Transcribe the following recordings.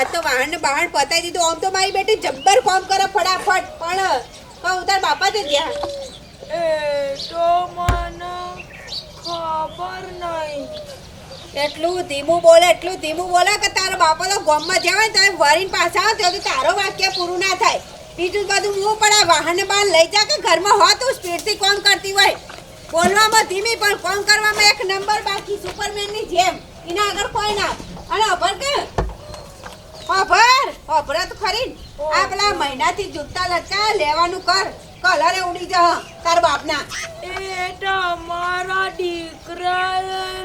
આજ તો વાહન બહાર પતાઈ દીધું. આમ તો મારી બેટી જબ્બર ફોર્મ કરે ફટાફટ. પણ કહું તાર બાપા તો ગયા. એ તો મને ખબર નહીં. એટલું ધીમું બોલે એટલું ધીમું બોલે કે તારો બાપા તો ગોમમાં જાય ને તમે વરીને પાછા આવો તો તારો વાક્ય પૂરું ના થાય. બીજું બધું હું પણ આ વાહન બહાર લઈ જા કે ઘરમાં હો તું સ્પીડથી કોમ કરતી હોય. બોલવામાં ધીમી પણ કોમ કરવામાં એક નંબર બાકી સુપરમેનની જેમ. એના આગળ કોઈ ના. અને અભર કે અભર અભરા તો ખરી. આ પેલા મહિનાથી જૂતા લટકા લેવાનું કર. કલરે ઉડી જા તાર બાપના. એ તમારા દીકરા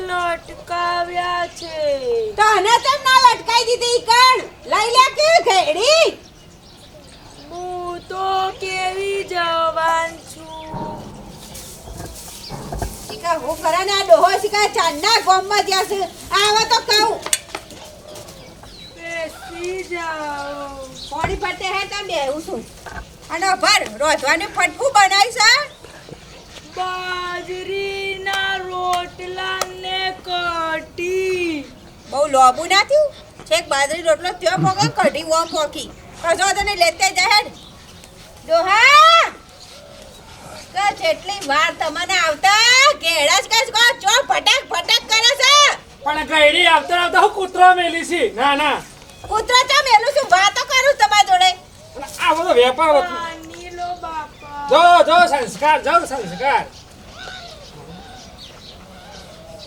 લટકાવ્યા છે. તને તેમ ના લટકાઈ દીધી કણ? લઈ લે કે ઘેડી? હું તો કેવી જવાન છું. શીખા હું કરે ને આ ડોહો શીખા ચાંદના ગોમમાં જ્યાં છે. આવા તો કહું બેસી જાઓ હે તો બેહું છું. અને ભર રોધવાનું ફટકું બનાવી છે બાજરીના રોટલા ને કઢી. બહુ લોબુ ના થયું? છેક બાજરી રોટલો થયો પોકે કઢી વોમ પોકી કજો તને લેતે જાય હા તો એટલી વાર તમને આવતા કેળા જ કશ કો ચો ફટાક ફટાક કરે છે. પણ ગઈડી આવતા આવતા હું કૂતરો મેલી છે. ના ના. કૂતરો ચા મેલું છું વાતો કરું તમારા જોડે. આ બધો વેપાર હતો. નીલો બાપા. જો જો સંસ્કાર જો સંસ્કાર.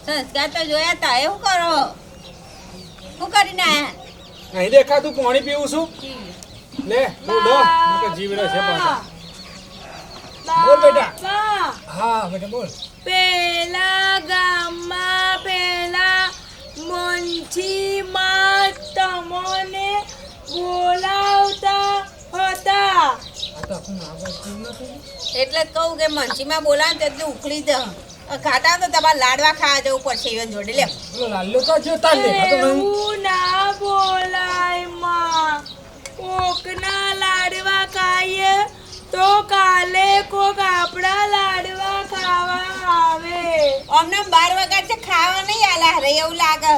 સંસ્કાર તો જોયા તા એવું કરો. શું કરીને આયા? નહીં દેખાતું પાણી પીવું છું. લે તું ડો નકર જીવડે છે પાછા. બોલ બેટા. હા બેટા બોલ. પેલા ગામમાં પેલા મંચીમાં તમને બોલાવતા હતા આ તો આપણને આવાજ જેવું નથી. એટલે જ કહું કે મનસીમાં બોલાવે ને તેટલું ઉકળી જ. ખાતા તો તમારે લાડવા ખાવા જવું પડશે એવન જોડે લે. લાલ્યો તો જ દેખાતો એવું ના બોલાયમાં. કોકના લાડવા ખાઈએ તો કાલે કોક આપણા લાડવા ખાવા આવે અમને બાર વગર છે ખાવા નહીં આલા રે એવું લાગે.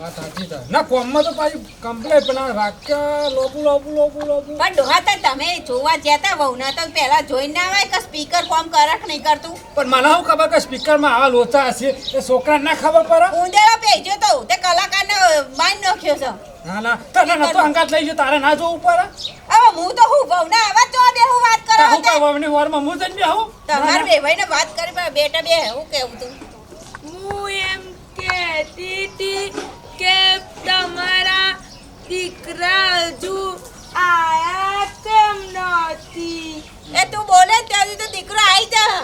વાત સાચી છે. ના કોમમાં તો પાછું કમ્પ્લેટ પણ આ લોબુ લોબુ લોબુ લોબુ. પણ ડોહા તો તમે જોવા જતા વહુના તો પેલા જોઈને ના આવે કે સ્પીકર ફોર્મ કરે કે નહીં કરતું? પણ મને હું ખબર કે સ્પીકરમાં આવા લોચા હશે? એ છોકરા ના ખબર પડે? ઊંધેડો ભેજો તો. માન નાખ્યો ના ના તને નતો અંગાત લઈ ગયો તારે ના જોવું પડે. હવે હું તો હું વહુના આવા તો બે હું વાત કરો હું કઈ વવની વારમાં હું જઈને બેહું? તમારે બે ભાઈ ને. વાત કરી પણ બેટા બે હું કેવું તું? હું એમ કહેતી હતી કે તમારા દીકરા હજુ આયા કેમ નથી. એ તું બોલે ને ત્યાં સુધી તો દીકરો આવી જા.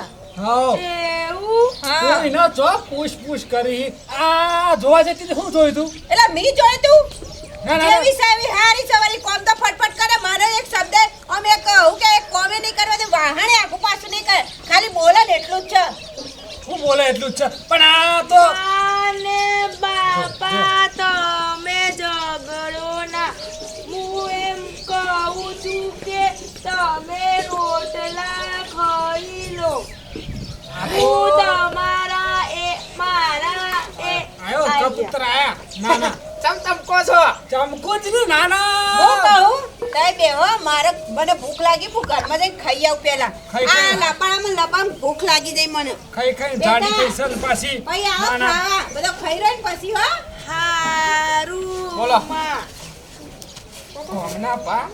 હાઉ. એવું? હા કોઈ ના ચો પૂછ પૂછ કરી. આ જોવા જતી શું જોયું તું? એટલે મી જોયું તું? ના ના એવી સાવી હારી સવારી કોમ તો ફટફટ કરે. મારે એક શબ્દ અમે એક હું કે એક કોમે નહીં કરવા દે વાહણે આખું પાછું નહીં કરે. ખાલી બોલે ને એટલું જ છે. હું બોલે એટલું જ છે. પણ આ તો આને બાપા તમે જગડો ના. હું એમ કહું છું કે તમે રોટલા ખાઈ લો હું તમારા એ મારા એ કબૂતર ના ના ચમ ચમકો છો ચમકો જ નહીં ના હું કહું તાય બેહો મારે મને ભૂખ લાગી હું ઘરમાં જઈને ખાઈ આવું પેલા આ ખાઈ. લપાણામાં લપાણ ભૂખ લાગી જાય મને. ખાઈ ખાઈ. જાડી થઈ પાછી. ભાઈ આવો ના ના ખાવા. બધો ખાઈ રહ્યો પછી હો. હારું બોલો. માં. પા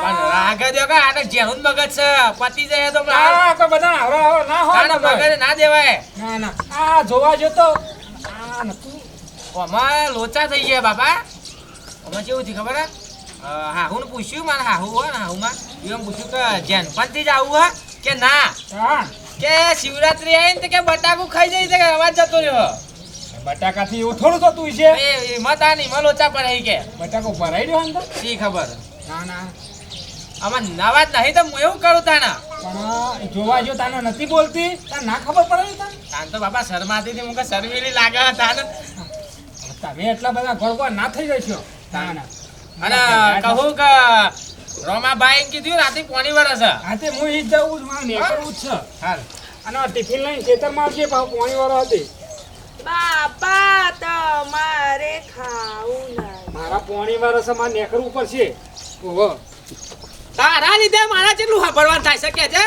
પણ રાગ જો કે આને જેનું મગજ છે. પતી જાય તો આ તો બધા આવરા આવરા ના હોય દેવાય. ના ના. આ જોવા આ નતું. આમાં લોચા થઈ ગયા બાપા. આમાં કેવું થયું ખબર હે? અ, હાહુને પૂછ્યું મારે હાહુ હોય ને હાહુમાં. એમ પૂછ્યું કે જનપણથી જ આવું હે કે ના? હા. કે શિવરાત્રી આવીને તો કે બટાકું ખાઈ તો કે અવાજ જતો રહ્યો. બટાકાથી એવું થોડું થતું છે એ એમાં તા નહીં એમાં લોચા પડે ઈ કે. બટાકો ભરાઈ રહ્યો અંદર? શી ખબર. ના ના. આમાં નવાજ નહીં તો હું એવું કરું તાના. પણ જોવા જો તાને નથી બોલતી તાને ના ખબર પડે તાને તાન તો બાપા શરમાતી હતી હું કે શરમીલી લાગે તાને. તમે એટલા બધા ગળગળ ના થઈ જશો. ના ના. અને કહું કે રોમાભાઈ એમ કીધું રાતે પોણી વરસ હે. હું ઈ જ જવું જ મારે નીકળવું જ છે. હાલ. અને ટિફિન લઈને ખેતરમાં આવજે પાછું પાણી વરસ હતી. બાપા તમારે ખાવું નહીં. મારા પોણી વાળા સમાન નેકરવું પડશે. ઓહો. તારા લીધે મારા જેટલું સાંભળવાનું થાય શકે છે?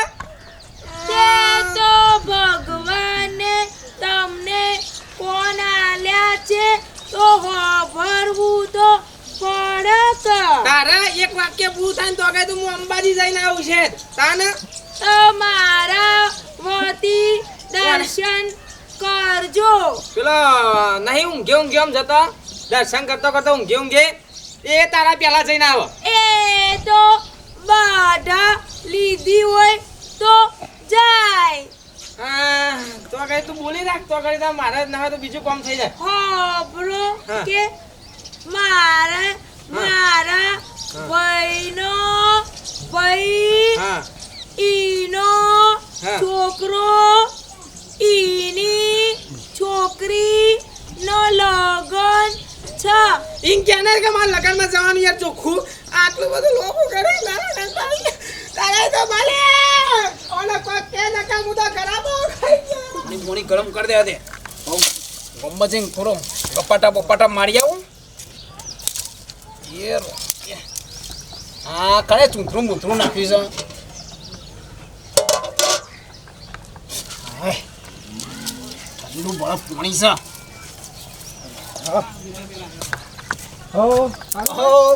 તો ભગવાને તમને કોણ આલ્યા છે? તો ભરવું તો પડે તો તારે એક વાક્ય પૂરું થાય તો આગળ તો હું અંબાજી જઈને આવું છે. તાને? તમારા વતી દર્શન કરજો. પેલો નહીં ઊંઘે ઊંઘે આમ જતો. દર્શન કરતો કરતો ઊંઘે ઊંઘે. એ તારા પેલા જઈને આવો. એ તો બાધા લીધી હોય તો જાય. હા, તો આગળ તું બોલી રાખ તો આગળ તાર મારે ના હોય તો બીજું કામ થઈ જાય. હો બ્રો કે મારા મારા ભાઈનો ભાઈ ઈનો છોકરો ઈની છોકરી નો લગન છ. ઈન કેને કે મારા લગનમાં જવાનું યાર ચોખ્ખું? આટલું બધું લોકો કરે? તારા તો ભલે ઓને કોઈ કે નકા હું તો ખરાબો ખાઈ ગયો પાણી પોણી ગરમ કરી દે દે ગમત જઈને થોડો ગપાટા બપાટા મારી આવું. એ. હા કરે ચૂંથરું મૂંથરું નાખ્યું છે. ઠંડુ બરફ પાણી છે.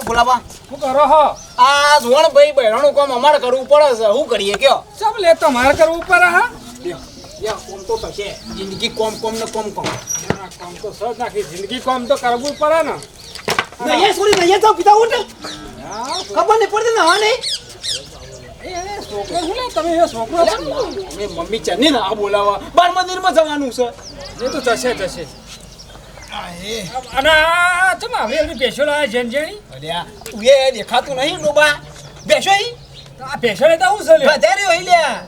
બોલાવા. શું કરો હો? આ જોણ ભાઈ બહેરાનું કામ અમારે કરવું પડે છે. શું કરીએ કયો? સબ લે તમારે કરવું પડે હા? તો થશે જિંદગી કોમ કોમ ને કોમ કોમ. કોમ કામ તો સજ નાખી. જિંદગી કોમ તો કરવું જ પડે ને. નહીં સોરી નહીં તો પિતા ઉઠ ખબર નહીં પડતી ના નહીં? એ એ છોકરો શું લે? તમે છોકરો છો? મમ્મી ચની ને આ બોલાવા. બાર મંદિરમાં જવાનું છે. એ તો જશે જશે. અને આ ચમ હવે એમની પેશો લાવે જેન જેણી? અલ્યા તું એ દેખાતું નહીં ડોબા. અહીં આ પેશો લેતા હું છે વધારે હોય લ્યા.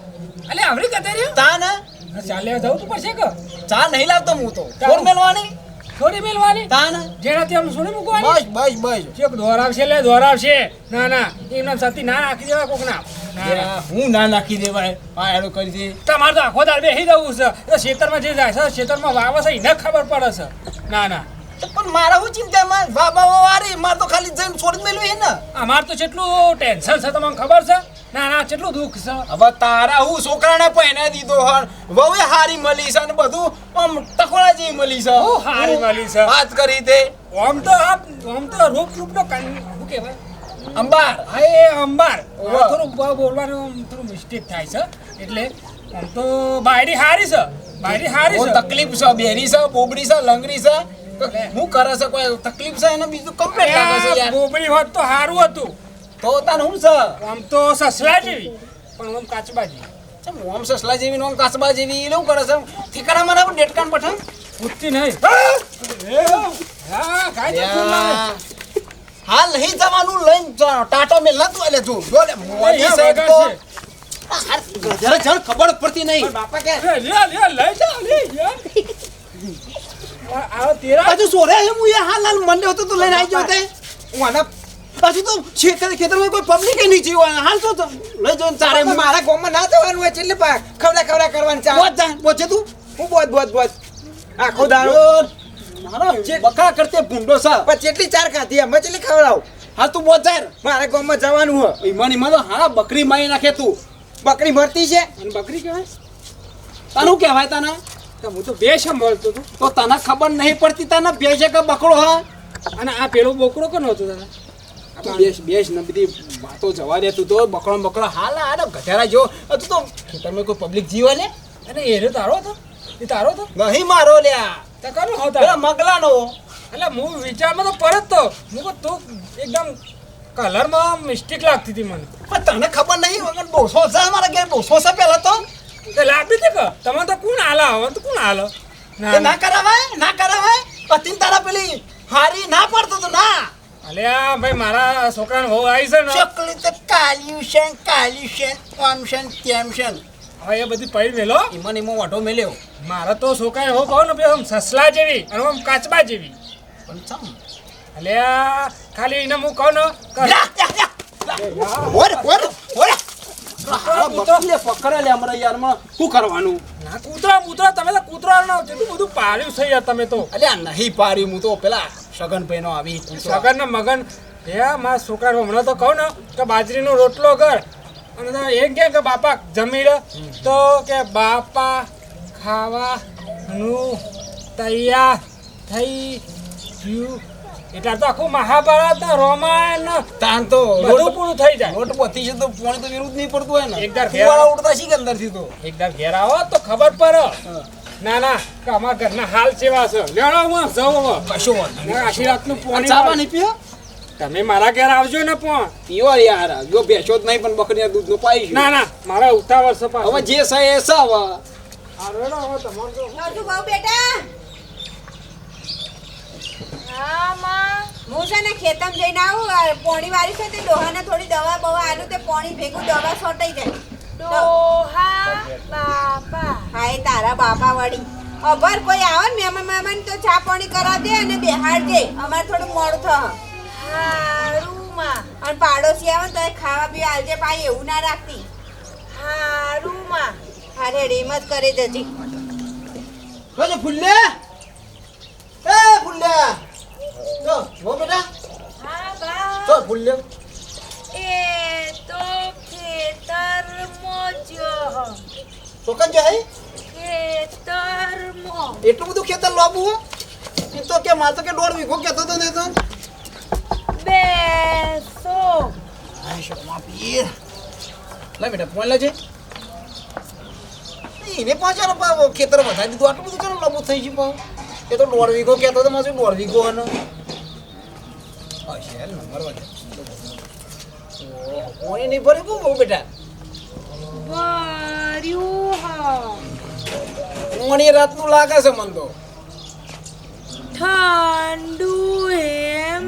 અલે આવડી કતે રહ્યો? ને જવું તો પડશે કે? ચા નહીં લાવતો હું તો. ફોર મેલવાની? થોડી મેલવાની? તા ને જેનાથી આમ સોની મૂકવાની? બસ બસ બસ. ચેક દોરાવશે લે દોરાવશે ના ના એમના સતી ના નાખી દેવા કોક ના. હું ના નાખી દેવાય? એડો કરી દે. તમારે તો આખો દાળ બેસી જવું છે. ખેતરમાં જે જાય છે ખેતરમાં વાવે છે એને ખબર પડે છે. ના ના. તો પણ મારા હું ચિંતામાં? બાબા વારી માર તો ખાલી જઈને છોડી મેલવી હે ને. અમાર તો કેટલું ટેન્શન છે તમને ખબર છે? ના ના કેટલું દુઃખ છે? હવે તારા હું છોકરાને પહેના દીધો હન. વહુએ હારી મળી છે અને બધું આમ ટકોળા જેવી મળી છે. હું હારી મળી છે. વાત કરી તે આમ તો આમ તો રૂપ રૂપ નો કન શું કહેવાય? અંબાર. હા એ અંબાર. થોડું બોલવાનું થોડું મિસ્ટેક થાય છે. એટલે આમ તો બાયડી હારી છે. બાયડી હારી છે. તકલીફ છે બેરી છે બોબડી છે લંગડી છે. હું કરે છે કોઈ? તકલીફ છે? એને બીજું કમ્પ્લેટ લાગે છે બોબડી હોત તો સારું હતું. તો તાન હું છે? આમ તો સસલા જેવી પણ આમ કાચબા જેવી ઓમ સસલા જેવી આમ કાચબા જેવી એ કેવું કરે છે? ઠીકરા મને પણ ડેટકાન પઠાણ. પૂછતી નહીં. હા? લઈ શું જવાનું લઈને ટાટો મેં લતું એટલે જો. જો લે મોદી અહીંયા તો. જરા જણ ખબર પડતી નહીં. બાપા કે લે લે લઈ જા લે યાર આ- આ તેરા હજુ સોરે હું હાલ હાલ મંડે હતો તો લઈને આવી ગયો તે. હું આના હજુ તો ખેતર ખેતરમાં કોઈ પબ્લિક નહીં જીવવાના હાલ તો તો લઈ જો તારે મારા ગામમાં ના જવાનું હોય છે એટલે પા ખવડા ખવડા કરવાનું ચાલે. બોત જા બોજે તું? હું બોત બોત બોત આખો દાડો. મારો બકા કરતે ભૂંડો સા પણ જેટલી ચાર ખાધી એમ કેટલી ખવડાવ. હા તું બોત જા. મારા ગામમાં જવાનું હોય. ઈમાન ઈમાન હા બકરી મારી નાખે તું. બકરી મરતી છે. અને બકરી કહેવાય? તારું કહેવાય તને? હું તો બે મળતો તો તને ખબર નહીં પડતી તને બે છે કે બકરો હા અને આ પેલો બોકડો કોનો હતો તને બેસ બેસ ને બધી વાતો જવા દે તું તો. બકડો બકરો હાલ આ ગધેરા જો તું તો ખેતરમાં કોઈ પબ્લિક જીવો લે અને એ તારો હતો? એ તારો હતો? નહીં મારો લ્યા તો કનો હતો? પેલા મગલાનો. એટલે હું વિચારમાં તો પરત તો. હું તું એકદમ કલરમાં મિસ્ટેક લાગતી હતી મને. પણ તને ખબર નહીં વગર બોસો છે મારા ઘેર? બોસો છે પેલા તો? તે લાગતી હતી કે? તમે તો કોણ હાલા? હવે તો કોણ હાલો? ના કરાવાય ના કરાવાય. પતિન તારા પેલી હારી ના પડતો તો ના. અલે આ ભાઈ મારા છોકરાને બહુ આવી છે ને? તો કાલ્યું છે ને કાલ્યું છે ને આમ છે તેમ છે હવે એ બધી પૈ મેલો. ઈમન ઈમો વાટો મેલ્યો. મારા તો છોકરાને એવો કહો ને બે આમ સસલા જેવી અને આમ કાચબા જેવી. પણ ચમ. અલે આ ખાલી એને હું કહું ને. ઓર ઓર ઓર. પકડે લે અમારા યારમાં. શું કરવાનું? ના કૂતરા કૂતરા તમે તો કૂતરા કેટલું બધું પાડ્યું છે યાર તમે તો. અલ્યા નહીં પાડ્યું હું તો પેલા સગન ભાઈનો આવી સગન મગન હે મારા છોકરા હમણાં તો કહું ને કે બાજરીનો રોટલો કર. અને એમ કે કે બાપા જમી લે. તો કે બાપા ખાવાનું તૈયાર થઈ ગયું. એટલે તો આખું મહાભારત રોમાયણ તાન તો બધું પૂરું થઈ જાય. લોટ પતી છે તો પાણી તો વિરુદ્ધ નહીં પડતું હોય ને. એકદમ ફુવારા ઉડતા શી કે અંદરથી તો? એકદમ ઘેર આવો તો ખબર પડે. ના ના કે અમારા ઘરના હાલ છે? લેણો હું જાઉં હવે. કશો વાંધો આખી રાતનું આ પોણી ચા પાણી પીઓ તમે મારા ઘેર આવજો ને પણ. પીવો યાર જો બેસો જ નહીં પણ બકરીના દૂધનું પાઈ ના ના મારા ઉતાવળ છે હવે જે છે એ હવે હું છે ને ખેતમ જઈને આવું પોણી વાળી છે તે ડોહાને થોડી દવા બવા આલું તે પોણી ભેગું દવા છોટાઈ જાય. ડોહા બાપા હા એ તારા બાપા વળી અભર કોઈ આવે ને મહેમાન મામાને તો છાપણી પાણી કરાવ દે અને બેહાડ દે. અમારે થોડું મોડું થશે હારું માં અને પાડોશી આવે તો ખાવા પીવા આલજે પાઈ એવું ના રાખતી. હારું માં હા રેડી એમ જ કરી દેજે. જોજે ફુલ્લે એ ફુલ્લે તો હો બેટા. હા બા. તો ફુલ્લે એ તો ખેતરમાં જો ચોકન જો હે? ખેતરમાં એટલું બધું ખેતર લાબુ હો? એ તો કે માર તો કે દોઢ વીઘો કહેતો તો ને તો? બેસો. આય શોમાં પીર લે બેટા ફોન લેજે. એને પાછા પાવો ખેતર વધારી દીધું. આટલું બધું કેમ લોબુ થઈ ગયું પાવ એ તો દોઢ વીઘો કહેતો તો મારે દોઢ વીઘો હનો હશે નંબર વધે કોણી નહીં ભરે બહુ બેટા? ભર્યું હા. રાતનું લાગે છે મન તો. ઠંડુ એમ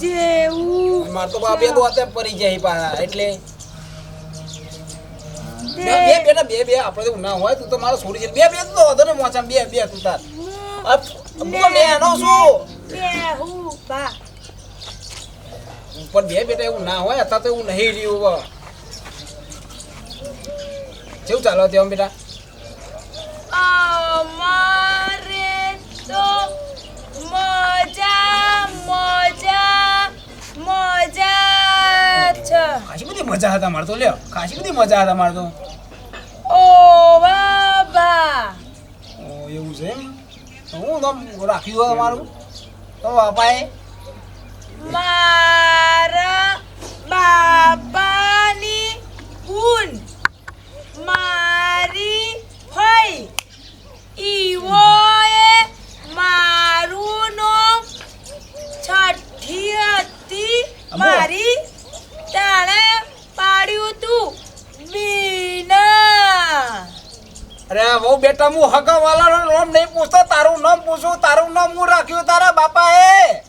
જેવું માર તો બાપે તો આતે પરી જાય પાછા એટલે બે બે બેટા બે બે આપણે તો ના હોય તું તો મારો છોડી છે. બે બે તો હતો ને મોચા બે બે તું તાર. બોલ એનો શું બેહું બા પણ બે. બેટા એવું ના હોય અત્યારે તો એવું નહીં રહ્યું કેવું ચાલો ત્યાં બેટા. અમારે તો મજા મજા મજા છે. ખાસી બધી મજા હતા મારતો લ્યો. ખાસી બધી મજા હતા મારતો ઓ બાબા ઓ, એવું છે એમ? તો હું નામ રાખ્યું હોય તમારું? તો બાપાએ? મારા બાપાની ગુણ મારી ફઈ ઈવોએ મારું નામ છઠ્ઠી હતી. મારી તાણે પાડ્યું તું બીના અરે બહુ બેટા હું હગા વાળાનું નામ નહીં પૂછતો. તારું નામ પૂછું તારું નામ હું રાખ્યું તારા બાપાએ. કીધું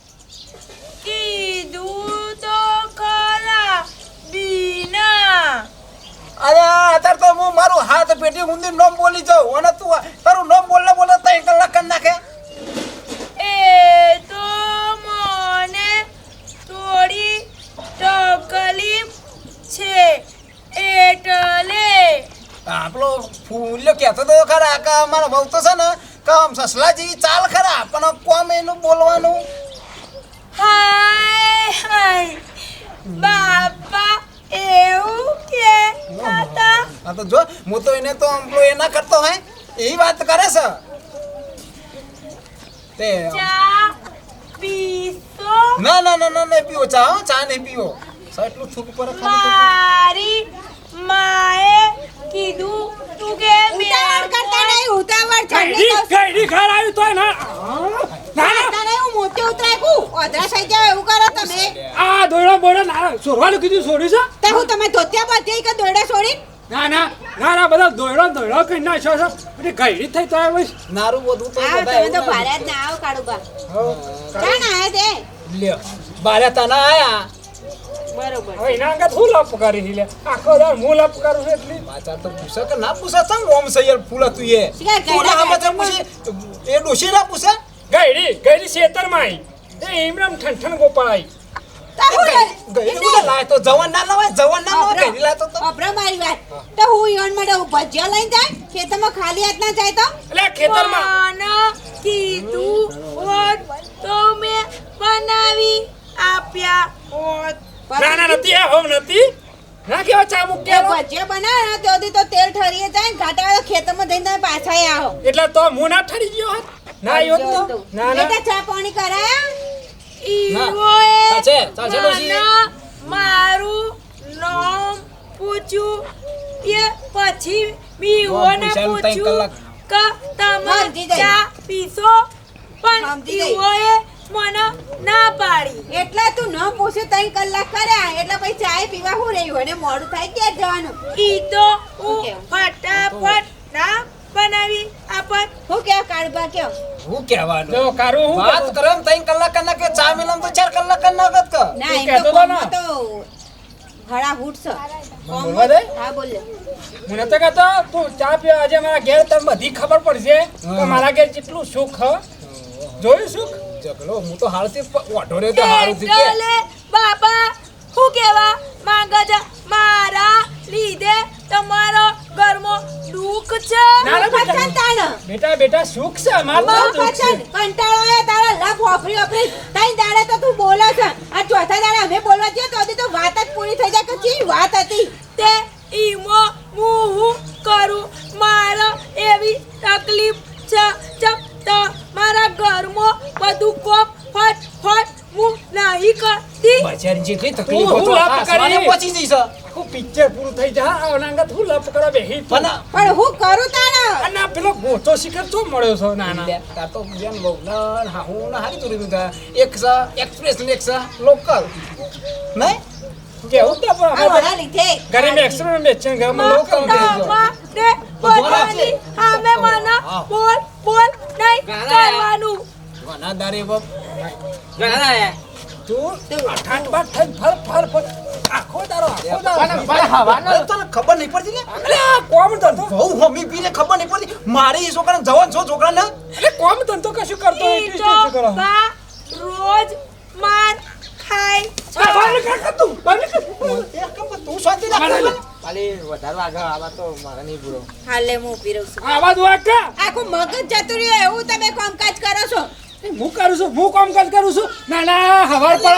તો મારું હાથ પેટી ઊંધી નોમ બોલી જાઉં. અને તું તારું નોમ બોલે બોલે ત્રણ કલાક કરી નાખે. એ તો મને થોડી તકલીફ છે. એટલે આપણો ફૂલ્યો કહેતો તો ખરા કે મારો ભાવ તો છે ને કે આમ સસલા જેવી ચાલ ખરા પણ કોમ એનું બોલવાનું? હાય હાય. બાપા એવું કે આ તો જો હું તો એને તો આમ પેલો એ ના કરતો હે એ વાત કરે છે. તે ના ના ના ના નહીં પીવો ચા હો, ચા નહીં પીવો. એટલું થૂક પર મારી માએ કીધું તું કે ઉતાવળ કરતા નહીં ઉતાવળ ઠંડી કઈડી તો કઈડી આવ્યું તોય ના. ના ના હું મોટે કુ અધરા થઈ જાવ એવું કરો તમે. આ દોડો બોડો ના છોડવાનું કીધું છોડી છે? તે હું તમે ધોતિયા જઈ કે દોડા છોડી ના ના ના ના બધા દોડો દોડો કઈ નાખ્યો છો પછી ઘડી થઈ તો બસ નારું બધું તો બધા તમે તો ના જ ના આવો કાળુબા. હવે ક્યાં આયા તે લ્યો. બારે તને આયા. બરોબર. હવે એના આગળ હું લપ કરી લે? આખો દાર હું લપ કરું છું એટલી? પાછા તો પૂછે કે ના પૂછે? તમ ઓમ સૈયર ફૂલા તું એ? શિકાર તું તો પૂછે? એ ડોશી ના પૂછે? ગઈડી ગઈડી શેતરમાં આવી એ એમનામ ઠંઠણ ગોપાળ આવી તા હું ગઈ બધા લાય તો જવાન ના લવાય જવાન ના લવાય ગઈ લાય તો તો. મારી વાત તો હું ઈવન માટે હું ભજીયા લઈને જાય ખેતરમાં ખાલી હાથ ના જાય તો? એટલે ખેતરમાં મને કીધું હોત તો મેં બનાવી આપ્યા હોત. ના ના નથી આ નથી. ના કેવા ચા ભજીયા તો તેલ ઠરીએ જાય ઘાટા ખેતરમાં જઈને તમે પાછા આવો. એટલે તો હું ના ઠરી ગયો હોત. ના તો. ના ના. ચા પાણી કરાયા? ડોશી. મને મારું નામ પૂછ્યું. એ પછી ત્રણ પૂછ્યું કે તમે. ચા પીશો? પણ સમજી એ મને ના પાડી. એટલે તું ન પૂછે ત્રણ કલાક કર્યા. એટલે પછી ચાય પીવા હું રહ્યું અને મોડું થાય ક્યાં જવાનું? ઈ તો હું ફટાફટ ના બનાવી? આપત હું કે કાળભા કયો? હું કહેવાનું? જો કારું હું વાત કરમ તઈ કલાક ના કે ચા મિલમ તો 4 કલાક ના ગત કે ના એમ તો તો તો હળા હુટ છે. બોલવા દે હા બોલ. હું નતો કહેતો તું ચા પીવા આજે મારા ઘેર તને બધી ખબર પડશે કે મારા ઘેર કેટલું સુખ જોયું સુખ? જગલો હું તો હાલથી ઓઢો તો હારું થી કે. બાપા હું કેવા માંગજ મારા લીધે તમારો ઘરમાં દુઃખ છે? ના, ના, બેટા. તાણ બેટા બેટા સુખ છે અમારે તો દુઃખ છે. કંટાળો તારા લપ ઓફરી ઓફરી તઈ દાડે તો તું બોલે છે. આ ચોથા દાડે અમે બોલવા જઈએ તો તો વાત જ પૂરી થઈ જાય કે ચી વાત હતી. તે ઈમો હું કરું? મારો એવી તકલીફ છે ચમ તો મારા ઘરમાં બધું કોપ ફટ ફટ હું નહીં કરતી. બજારની જેટલી તકલીફ હું આસમાને કરી? પહોંચી જઈશ. આખું પિક્ચર પૂરું થઈ જાય આ અનાંગત હું લપ કરવા બેહી પણ પણ હું કરું તાણ અને પેલો ગોચો શિખર તો મળ્યો છો? નાના તા તાર તો જેમ લોકલ હા હું ના હારી તુરી દીધા એક છે એક્સપ્રેસ ને એક છે લોકલ નહીં? કેવું તો પણ આ અમે લીધે. ગરીબ બેચે મને બોલ બોલ નહીં કરવાનું. વનાદારે બાપ તું અઠાટ બાટ થઈને ફર ફર ફર આખો તારો આખો તારો તને ખબર નહીં પડતી ને અરે કોમ ધંધો બહુ હમી પીને ખબર નહીં પડતી. મારી એ છોકરાને જવાન છો છોકરાને. અરે કોમ ધંધો કશું કરતો તો રોજ માર ખાય તું તું શાંતિ રાખ વધારે આગળ આવા તો મારા નહીં પૂરો હાલે હું પીરું રહું છું. આ આવાજ વાગા આખું મગજ જતું રહ્યું એવું તમે કામકાજ કરો છો. હું કરું છું? હું કામકાજ કરું છું? ના ના હવાર પર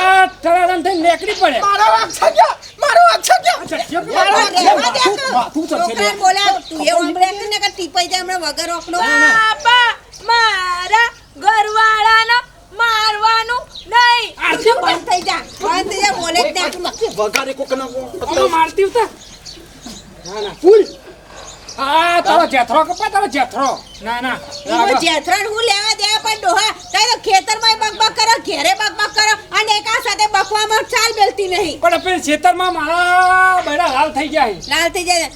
આ ઠરાડન થઈ નેકડી પડે. મારો વાક છે કે મારો વાક છે. કે મારો વાક છે. તું- તો. તું ચડશે લે. છોકરાને તું એ હમણાં કે ને કે ટીપાઈ જાય હમણાં વગર ઓકનો. બાપા મારા ઘરવાળાનો મારવાનું નહીં. આ તું બંધ થઈ જા. બંધ થઈ જા બોલે જ ના. વગાડે કોક મારતી ઉતા ના ના. ફૂલ. આ તારો જેથરો કપા તારો જેથરો ના ના. જેથરાણ હું લેવા દે પણ ડોહા તારે ખેતરમાં બકબક કરો ઘેરે બકબક કરો અને એકા સાથે બકવામાં ચાલ બેલતી નહીં. પણ ખેતરમાં મારા બેડા લાલ થઈ જાય. લાલ થઈ જાય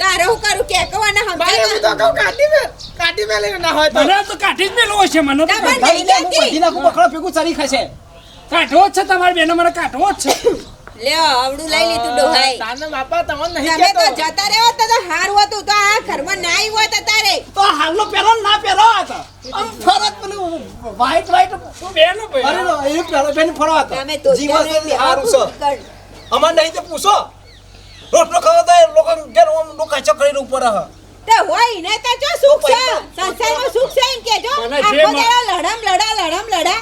તારે હું કરું? કે કવાના હું તો કહું કાઢી મેલ કાઢી મેલ ના હોય તો. મને તો કાઢી જ મેલો છે મને તો કાઢી- નાખું બકડો ભેગું ચરી ખાશે. કાઢવો જ છે તમારી બેનો મને કાઢવો જ છે. લ્યો આવડું લઈ લીધું ડોહાઈ તારના બાપા તમને નહીં તમે તો જતા રહ્યો તો તો હારું હતું તો આ ઘરમાં નાઈ હોત તારે. તો હાલનો પહેરો ના પહેરો હતો આમ ફરત પેલું વાઈટ વાઈટ બેનો ભાઈ અરે નો, એ પહેરો બેન ફરો હતો તમે તો જીવન સારું છે અમાર નહીં તો પૂછો. રોટલો ખાવો તો એ લોકો ઘેર ઓમ ડોકા ચકડીને ઉપર હ તે હોય ને તે જો સુખ છે સંસારમાં સુખ છે એમ કેજો. મને આખો દાડો લડમ લડા લડમ લડા.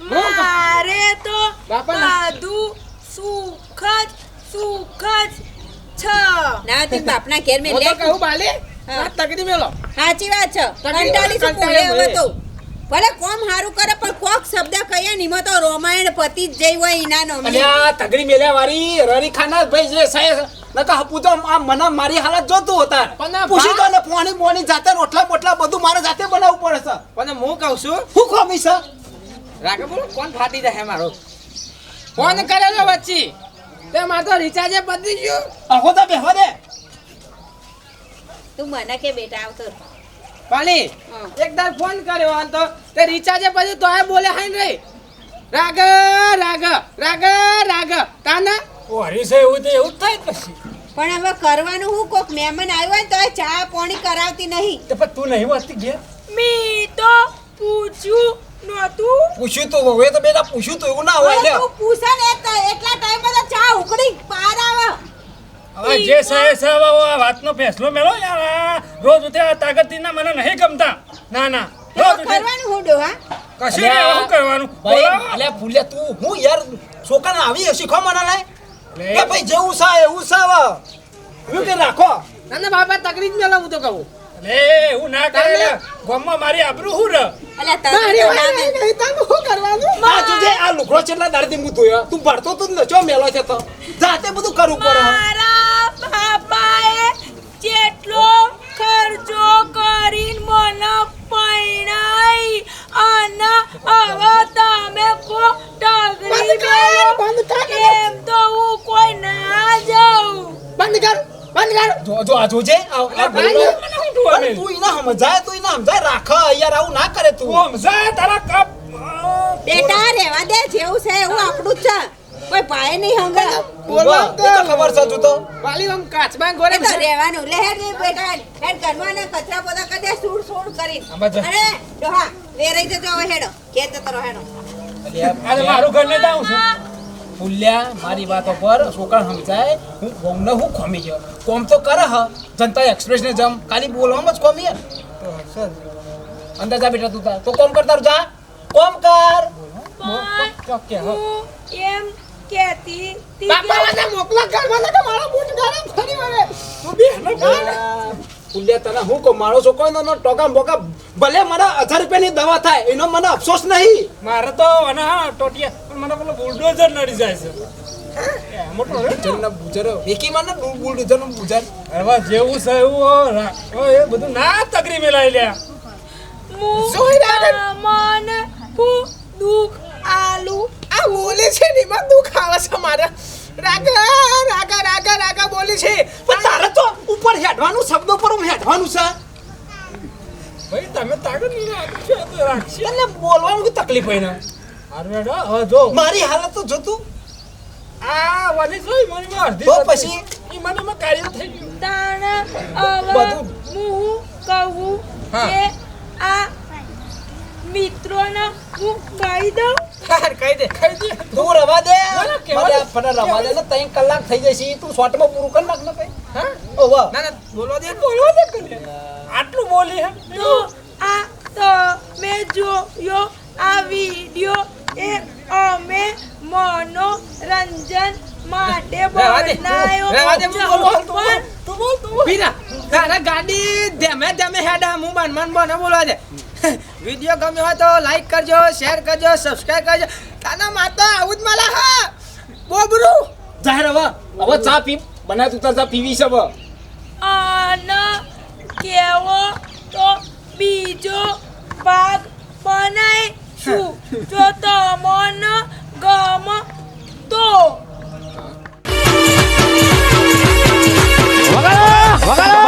મારે તો બધું સુખ જ સુખ જ છે. ના તે બાપના ઘેર મેં લે કહું બાલે વાત તકડી મેલો. સાચી વાત છે. કંટાળી છું કંટાળી હવે. તો. ભલે કોમ હારું કરે પણ કોક શબ્દ કહીએ ને એમાં તો રોમાયણ પતિ જ જઈ હોય એના અને નોમની આ તગડી મેલ્યા વાળી રરી ખાના ભાઈ જે સાહેબ નકા હપુ તો આ મને મારી હાલત જોતું હતા પણ પૂછી તો ને પોણી પોણી જાતે રોટલા બોટલા બધું મારે જાતે બનાવવું પડે છે. પણ હું કહું છું હું ખોમી છે? રાગે બોલો કોણ ફાટી જાય મારો? ફોન કરેલો વચ્ચે. તે મારો તો રિચાર્જ પતી ગયો. આખો તો બેહો દે. તું મને કે બેટા આવતો પાણી હા. એક દાર ફોન કર્યો આમ તો. તે રિચાર્જ પછી તો આ બોલે હાઈ રે રાગ રાગ રાગ રાગ તાના? ઓ હરીસે એવું તો એવું થાય પછી. પણ હવે કરવાનું હું કોક મહેમાન આવ્યો હોય ને તો ચા પાણી કરાવતી નહીં. તો પણ તું નહીં વાંચતી ગયા મી તો પૂછ્યું નહોતું પૂછ્યું તો હવે તો બેટા પૂછ્યું તો એવું ના હોય લે પૂછે ને એટલા ટાઈમ તો ચા ઉકળી પાર આવે. હવે જે સાહેબ સહ આ વાતનો ફેસલો મેળો યાર. આ રોજ ઉઠે આ તાકતથી ના મને નહીં ગમતા. ના ના. રોજ કરવાનું હું હા? કશું નહીં, શું કરવાનું. બોલો. અલ્યા ભૂલ્યા તું હું યાર છોકરાને આવી શીખવા મને લાય. લે. કે ભાઈ જેવું સા એવું સા હવે. કે રાખો. ના ના બાપા તકલીફ મેલો હું તો કહું. લે એવું ના કરે. મારી આબરૂ હું ર મારી. નહીં શું કરવાનું આ જોજે આ લુગડો છેલ્લા દાડથી હું ધોયો તું ભરતો તું ને ચો મેલો છે તો જાતે બધું કરવું પડે મારા બાપાએ જેટલો ખર્ચો કરીને મને પૈણાઈ અને હવે તમે કો ટગરી મેલો. એમ તો હું કોઈ ના જાઉં બંધ કર બંધ કર જો જો આ જોજે આ આ ભાઈ, બોલો. મને શું જોવા તું ઈને સમજાય સમજાય. રાખ યાર આવું ના કરે તું. તું સમજાય તારા કપ બેટા રહેવા દે જેવું છે એવું આપણું જ છે. કોઈ ભાઈ નહીં હંગા. બોલવા તો ખબર છે તું તો. વાલી આમ કાચમાં ગોરે એ તો રહેવાનું. લે હેડ રે બેટા હેડ ઘરમાં કચરા પોતા કરી દે સૂડ સૂડ કરી. અરે ડોહા વેરાઈ જજો હવે હેડો. કે જતો હેડો. આજે મારું ઘર ને જાઉં છે. ભૂલ્યા મારી વાતો પર છોકરા સમજાય હું બહુને હું ખમી ગયો. કોમ તો કરે હ જનતા એક્સપ્રેસ ને જમ. ખાલી બોલવામાં જ ખમી હે. અંદર જા બેટા તું તો કોમ કરતા જા. કોમ કર. કે હા. એમ કેતી તી બાપા મને મોકલા ઘરમાં ના કે મારા બૂટ ગરમ ફરી વળે. તું બે ને ભૂલ્યા તને હું કહું મારો છોકરો નો નો ટોકા બોકા ભલે મને હજાર રૂપિયાની દવા થાય એનો મને અફસોસ નહીં. મારે તો અને હા ટોટિયા પણ મને પેલો બુલડોઝર નડી જાય છે. બુલ બુલનું બુજર. હવે જેવું છે એવું હો, રા- હો, એ બધું ના તકરી મેલાઈ લ્યા. હું જોઈ રહ્યા ને? મને હું દુઃખ આલુ. આ બોલે છે ને એમાં દુઃખ આવે છે મારે. રાગા રાગા રાગા રાગા બોલે છે. ઉપર હેડવાનું શબ્દો પર હું હેડવાનું છે? ભાઈ તમે તાકત નહીં રાખશો તો રાખશે. બોલવાનું તકલીફ હોય ને. હારું હેડો, હવે જો. મારી હાલત તો જોતું. આ વાની જોઈ મને માં અડધી તો પછી? એ મને માં કાર્ય થઈ ગયું. તાણ હવે બધું. હું કહું હા. કે આ મિત્રોને હું કહી દઉં હાર કહી દે. ખાઈ દે. તું રવા દે. ના, કહેવા મને દે. આ રવા ને ત્રણ કલાક થઈ જશે. તું શોર્ટમાં પૂરું કરી નાખ ને કઈ. હા? ઓવા ના ના બોલવા દે. બોલવા દે આટલું બોલી હે. તો આ તમે જોયો આ વિડિયો એ અમે મનોરંજન માટે. બનાવ્યો રહેવા દે, તું બોલ તું બોલ તારા ગાડી ધેમે ધેમે હેડા. હું મન મન બને બોલવા દે. વીડિયો ગમ્યો હોય તો લાઈક કરજો શેર કરજો સબસ્ક્રાઇબ કરજો. તાના માતા આવું જ માલા હા? બોબરું. જાહેર હવે હવે ચા પી બના તું ચા પીવી છે હવે. આના કેવો તો બીજો ભાગ બનાય છું જો તમને ગમ તો વગાડો. વગાડો